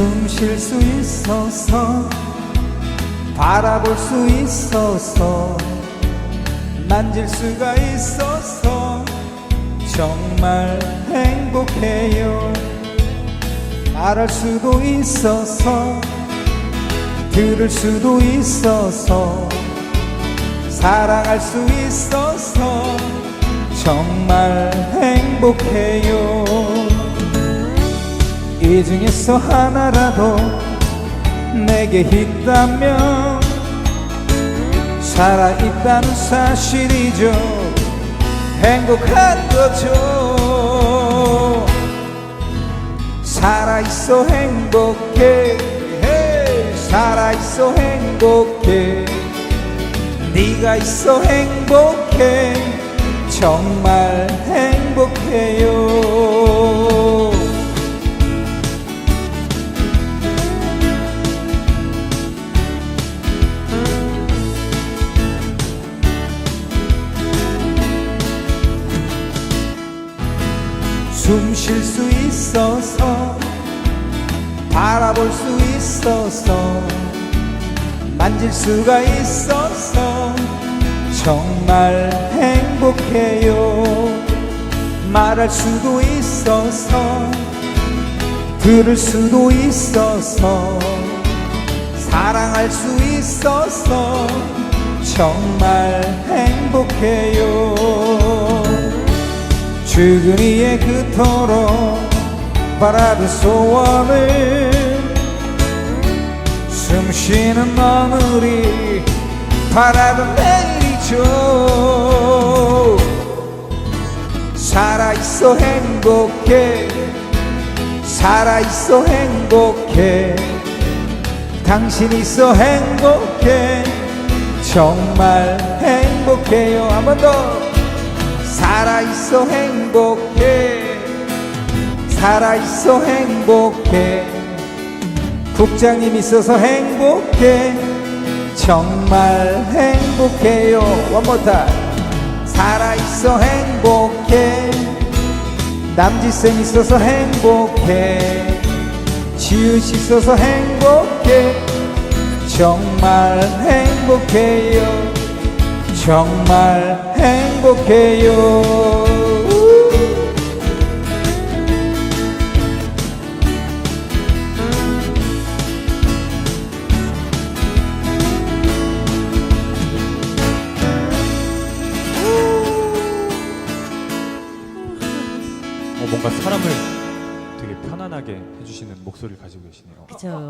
숨 쉴 수 있어서 바라볼 수 있어서 만질 수가 있어서 정말 행복해요. 말할 수도 있어서 들을 수도 있어서 사랑할 수 있어서 정말 행복해요 이 중에서 하나라도 내게 있다면 살아있다는 사실이죠. 행복한 거죠. 살아있어 행복해. 살아있어 행복해. 네가 있어 행복해. 정말 행복해 숨 쉴 수 있어서 바라볼 수 있어서 만질 수가 있어서 정말 행복해요. 말할 수도 있어서 들을 수도 있어서 사랑할 수 있어서 정말 행복해요 주근이의 그토록 바라던 소원을 숨쉬는 오늘이 바라던 내일이죠. 살아있어 행복해. 살아있어 행복해. 당신 있어 행복해. 정말 행복해요. 한번더 살아있어 행복해. 살아있어 행복해. 국장님 있어서 행복해. 정말 행복해요. 원모 타 살아있어 행복해. 남지쌤 있어서 행복해. 지읒 있어서 행복해. 정말 행복해요 정말 행복해요 어, 뭔가 사람을 되게 편안하게 해주시는 목소리를 가지고 계시네요. 그죠.